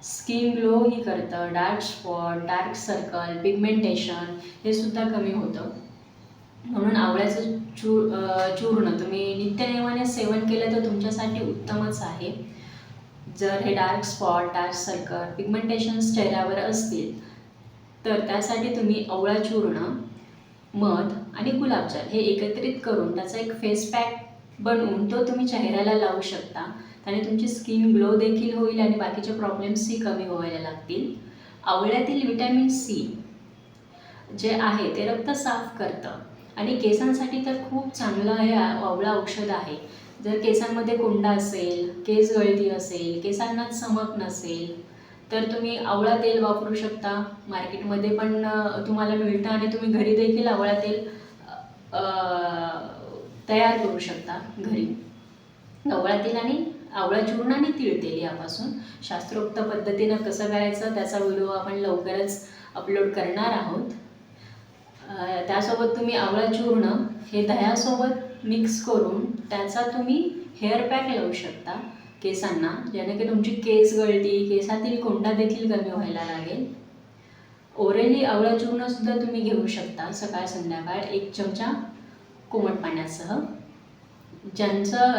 Skin glowy करतं dark spot dark circle pigmentation हे सुद्धा कमी होतं. म्हणून आवळ्याचं चू चूर्ण तुम्ही नित्यनेमाने सेवन केलं तर तुमच्यासाठी उत्तमच आहे. जर हे dark spot dark circle pigmentations चेहऱ्यावर असतील तर त्यासाठी तुम्ही आवळा चूर्ण मध आणि गुलाबजाम हे एकत्रित करून त्याचा एक फेस पॅक बनवून तो तुम्ही चेहऱ्याला लावू शकता. त्याने तुमची स्किन ग्लो देखील होईल आणि बाकीचे प्रॉब्लेम्सही कमी व्हायला लागतील. आवळ्यातील विटॅमिन सी जे आहे ते रक्त साफ करतं. आणि केसांसाठी तर खूप चांगलं हे आवळा औषध आहे. जर केसांमध्ये कोंडा असेल केस गळती असेल केसांना चमक नसेल तर तुम्ही आवळा तेल वापरू शकता. मार्केटमध्ये पण तुम्हाला मिळतं आणि तुम्ही घरी देखील आवळा तेल तयार करू शकता घरी. आवळा तेल आणि आवळा चूर्ण आणि तीळ तेल यापासून शास्त्रोक्त पद्धतीनं कसं करायचं त्याचा व्हिडिओ आपण लवकरच अपलोड करणार आहोत. त्यासोबत तुम्ही आवळा चूर्ण हे दह्यासोबत मिक्स करून त्याचा तुम्ही हेअर पॅक लावू शकता केसांना ज्याने की तुमची केस गळती केसातील कोंडा देखील कमी व्हायला लागेल. ओरेली आवळा चूर्णसुद्धा तुम्ही घेऊ शकता सकाळ संध्याकाळ एक चमचा कोमट पाण्यासह ज्यांचं